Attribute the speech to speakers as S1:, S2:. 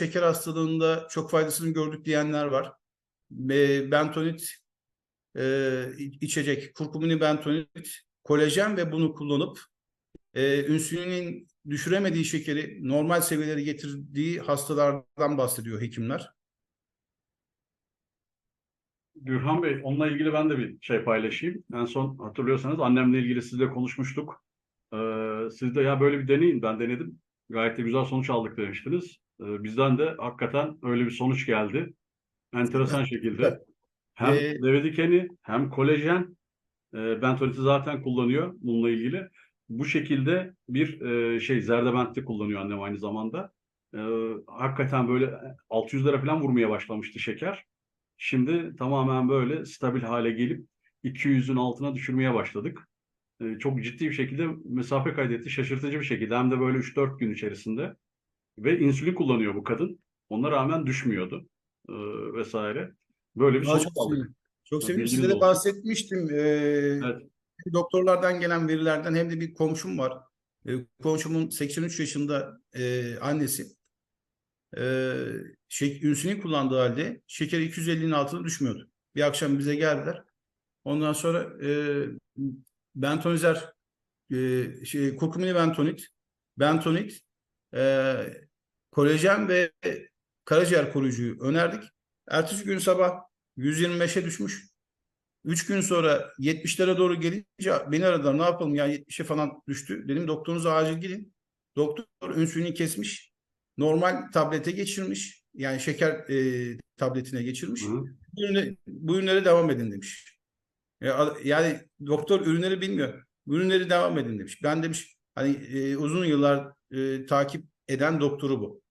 S1: şeker hastalığında çok faydasını gördük diyenler var. Bentonit e, içecek, kurkumini bentonit, kolajen ve bunu kullanıp e, insülinin düşüremediği şekeri normal seviyelere getirdiği hastalardan bahsediyor hekimler.
S2: Gürhan Bey, onunla ilgili ben de bir şey paylaşayım. En son hatırlıyorsanız annemle ilgili sizle konuşmuştuk. Ee, siz de ya böyle bir deneyin, ben denedim. Gayet de güzel sonuç aldık demiştiniz. Ee, bizden de hakikaten öyle bir sonuç geldi. Enteresan şekilde. Hem
S1: Ee,
S2: deve dikeni hem kolajen. E, bentoniti zaten kullanıyor bununla ilgili. Bu şekilde bir e, şey zerdebentti kullanıyor annem aynı zamanda. E, hakikaten böyle 600 lira falan vurmaya başlamıştı şeker. Şimdi tamamen böyle stabil hale gelip 200'ün altına düşürmeye başladık. E, çok ciddi bir şekilde mesafe kaydetti. Şaşırtıcı bir şekilde hem de böyle 3-4 gün içerisinde. Ve insülin kullanıyor bu kadın. Ona rağmen düşmüyordu e, vesaire. Böyle bir sonuç aldık.
S1: Çok sevindim. Size de bahsetmiştim. Ee,
S2: Evet.
S1: doktorlardan gelen verilerden hem de bir komşum var. Ee, komşumun 83 yaşında e, annesi. Ee, şey, insülin kullandığı halde şekeri 250'nin altına düşmüyordu. Bir akşam bize geldiler. Ondan sonra e, bentonizer, e, şey, kurkumini bentonit, bentonit, e, kolajen ve karaciğer koruyucuyu önerdik. Ertesi gün sabah 125'e düşmüş. 3 gün sonra 70'lere doğru gelince beni aradılar. Ne yapalım ya 70'e falan düştü. Dedim doktorunuza acil gidin. Doktor insülini kesmiş. Normal tablete geçirmiş. Yani şeker e, tabletine geçirmiş.
S2: Hı.
S1: Bu, ürüne, bu ürünlere devam edin demiş. Ya- Yani doktor ürünleri bilmiyor. Ürünleri devam edin demiş. Ben demiş hani e, uzun yıllar e, takip eden doktoru bu.